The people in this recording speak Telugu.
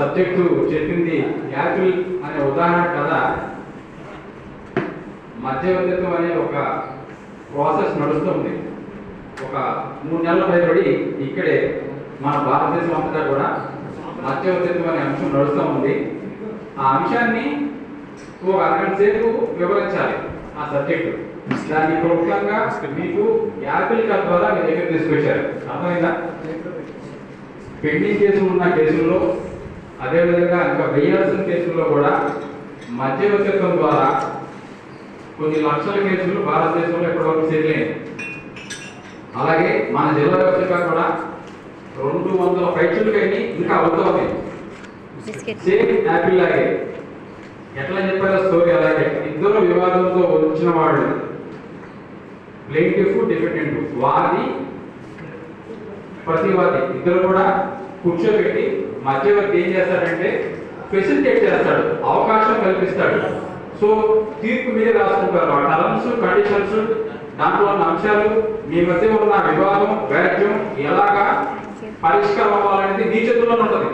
సబ్జెక్టు చెప్పింది యాపిల్ అనే ఉదాహరణ కదా. మధ్యవర్తిత్వం అనే ఒక ప్రాసెస్ నడుస్తుంది ఒక మూడు నెలల పైబడి ఇక్కడే మన భారతదేశం అంతటా కూడా మధ్యవర్తిత్వం అనే అంశం నడుస్తూ ఉంది. ఆ అంశాన్ని ఒక అరగంట సేపు వివరించాలి ఆ సబ్జెక్టు. దాన్ని క్లుప్తంగా మీకు యాపిల్ కథ ద్వారా మీ దగ్గర తీసుకొచ్చారు. అర్థమైందా? పెండింగ్ కేసులు ఉన్న కేసుల్లో అదేవిధంగా ఇంకా వేయాల్సిన కేసుల్లో కూడా మధ్యవర్తిత్వం ద్వారా కొన్ని లక్షల కేసులు భారతదేశంలో ఇప్పటివరకు సెటిల్ అయ్యాయి అలాగే మన జిల్లా వ్యాప్తంగా కూడా రెండు వందల పైచులకైనా ఇంకా అవుతుంది సేమ్ యాపిల్ లాగే. ఎట్లా చెప్పారో స్టోరీ అలాగే. ఇద్దరు వివాదంతో వచ్చిన వాళ్ళు ప్లేటిఫ్ డిఫెండెంట్ వాది ప్రతివాది. ఇద్దరు కూడా కూర్చోబెట్టి మధ్యవర్తి ఏం చేస్తాడంటే ఫెసిలిటేట్ చేస్తాడు అవకాశం కల్పిస్తాడు. సో తీర్పు మీరే రాసుకుంటారు. ఆ టర్మ్స్ కండిషన్స్ దాంట్లో ఉన్న అంశాలు మీ మధ్య ఉన్న వివాదం వ్యాజ్యం ఎలాగా పరిష్కారం అవ్వాలనేది మీ చేతుల్లోనే ఉంటుంది.